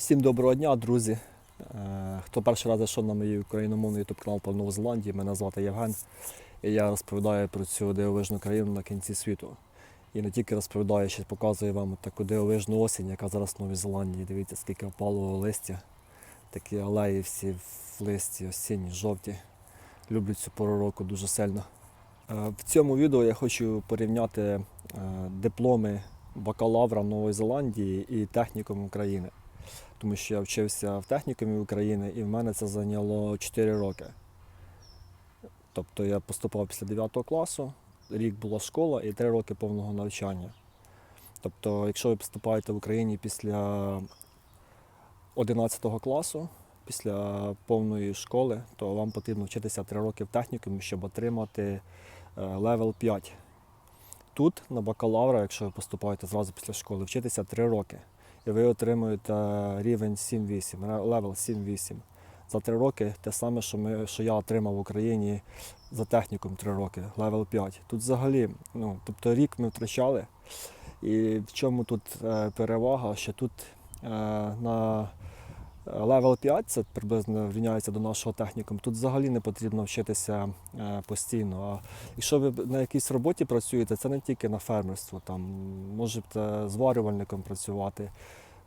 Всім доброго дня, друзі. Е, Хто перший раз зайшов на мій україномовний ютуб канал по Нову Зеландії, мене звати Євген. І я розповідаю про цю дивовижну країну на кінці світу. І не тільки розповідаю, ще показую вам таку дивовижну осінь, яка зараз в Новій Зеландії. Дивіться, скільки опалого листя. Такі алеї всі в листі, осінні, жовті. Люблю цю пору року дуже сильно. Е, В цьому відео я хочу порівняти е, дипломи бакалавра Нової Зеландії і технікум України тому що я вчився в технікумі України і в мене це зайняло 4 роки. Тобто я поступав після 9 класу, рік була школа і 3 роки повного навчання. Тобто, якщо ви поступаєте в Україні після 11 класу, після повної школи, то вам потрібно вчитися 3 роки в технікумі, щоб отримати е, левел 5. Тут на бакалавра, якщо ви поступаєте зразу після школи, вчитися 3 роки ви отримуєте рівень 7-8, левел 7-8. За 3 роки те саме, що, ми, що я отримав в Україні за технікум 3 роки, левел 5. Тут взагалі, ну, тобто рік ми втрачали. І в чому тут е, перевага, що тут е, на левел 5, це приблизно рівняється до нашого технікуму, тут взагалі не потрібно вчитися е, постійно. А якщо ви на якійсь роботі працюєте, це не тільки на фермерство, там можете зварювальником працювати,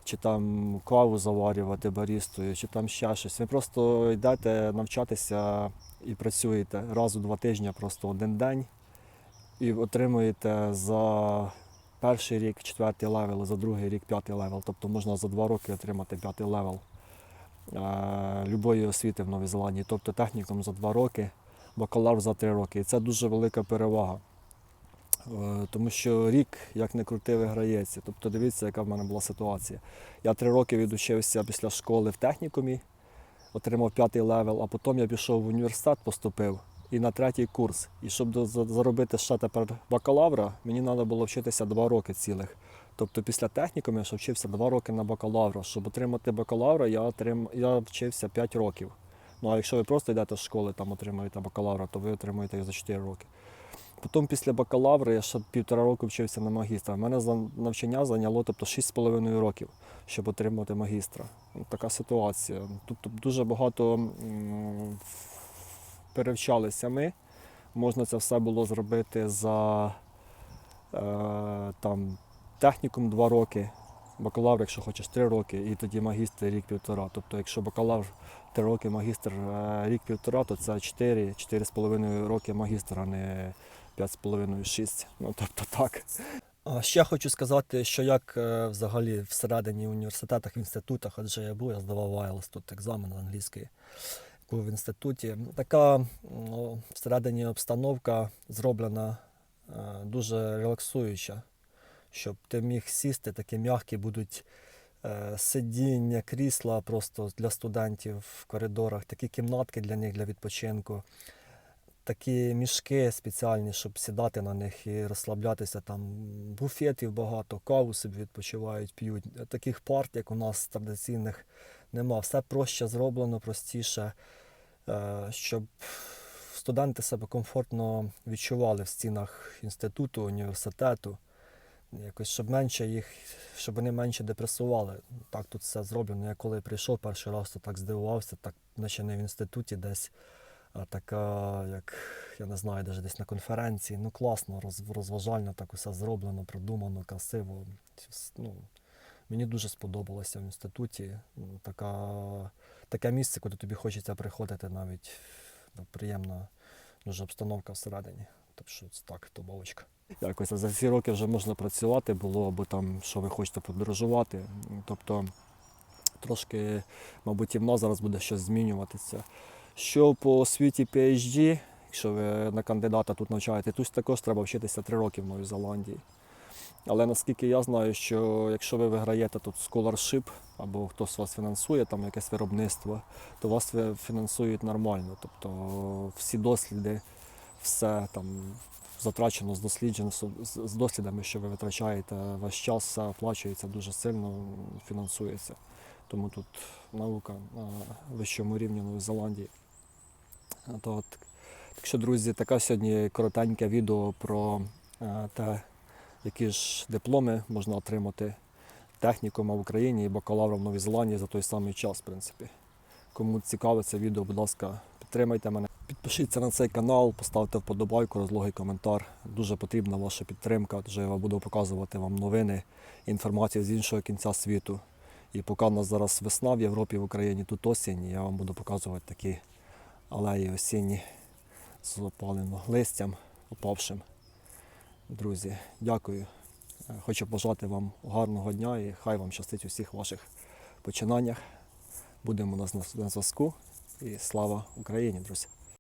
чи там каву заварювати барістою, чи там ще щось. Ви просто йдете навчатися і працюєте раз у два тижні, просто один день, і отримуєте за перший рік четвертий левел, за другий рік п'ятий левел. Тобто можна за два роки отримати п'ятий левел е, любої освіти в Новій Зеландії, тобто технікум за два роки, бакалавр за три роки. І це дуже велика перевага. Е, Тому що рік, як не крути, виграється. Тобто дивіться, яка в мене була ситуація. Я три роки відучився після школи в технікумі, отримав п'ятий левел, а потім я пішов в університет, поступив і на третій курс. І щоб заробити ще тепер бакалавра, мені треба було вчитися два роки цілих. Тобто після технікуму я ще вчився два роки на бакалавра. Щоб отримати бакалавра, я, отрим... я вчився 5 років. Ну а якщо ви просто йдете з школи, там отримуєте бакалавра, то ви отримуєте їх за 4 роки. Потім після бакалавра я ще півтора року вчився на магістра. У мене навчання зайняло тобто 6,5 років, щоб отримати магістра. Така ситуація. Тобто дуже багато перевчалися ми. Можна це все було зробити за е, там, технікум 2 роки, бакалавр, якщо хочеш 3 роки, і тоді магістр рік-півтора. Тобто, якщо бакалавр 3 роки, магістр е, рік-півтора, то це 4, 4,5 роки магістра, а не 5,5-6. Ну, тобто так. Ще хочу сказати, що як е, взагалі всередині університетах, в інститутах, адже я був, я здавав IELTS, тут екзамен англійський, в інституті. Така ну, всередині обстановка зроблена е, дуже релаксуюча, щоб ти міг сісти, такі м'які будуть е, сидіння, крісла просто для студентів в коридорах, такі кімнатки для них для відпочинку такі мішки спеціальні, щоб сідати на них і розслаблятися. Там буфетів багато, каву собі відпочивають, п'ють. Таких парт, як у нас традиційних, нема. Все проще зроблено, простіше, е, щоб студенти себе комфортно відчували в стінах інституту, університету. Якось, щоб менше їх, щоб вони менше депресували. Так тут все зроблено. Я коли прийшов перший раз, то так здивувався, так наче не в інституті десь така, як я не знаю, навіть десь на конференції. Ну класно, роз, розважально так усе зроблено, продумано, красиво. Ну, мені дуже сподобалося в інституті. Ну, Така, таке місце, куди тобі хочеться приходити навіть ну, приємна дуже обстановка всередині. Так що це так, то бабочка. Якось за ці роки вже можна працювати було, або там, що ви хочете подорожувати. Тобто трошки, мабуть, і в нас зараз буде щось змінюватися. Що по освіті PhD, якщо ви на кандидата тут навчаєте, тут також треба вчитися 3 роки в Новій Зеландії. Але наскільки я знаю, що якщо ви виграєте тут scholarship, або хтось вас фінансує, там якесь виробництво, то вас фінансують нормально. Тобто всі досліди, все там затрачено з досліджень, з, дослідами, що ви витрачаєте, ваш час все оплачується дуже сильно, фінансується. Тому тут наука на вищому рівні Нової Зеландії. То, от, так що, друзі, таке сьогодні коротеньке відео про е, те, які ж дипломи можна отримати технікума в Україні і бакалавра в Новій Зеландії за той самий час, в принципі. Кому цікаве це відео, будь ласка, підтримайте мене. Підпишіться на цей канал, поставте вподобайку, розлогий коментар. Дуже потрібна ваша підтримка, адже я буду показувати вам новини, інформацію з іншого кінця світу. І поки в нас зараз весна в Європі, в Україні, тут осінь, я вам буду показувати такі алеї осінні з опаленим листям, опавшим. Друзі, дякую. Е, Хочу бажати вам гарного дня і хай вам щастить у всіх ваших починаннях. Будемо на зв'язку. І слава Україні, друзі!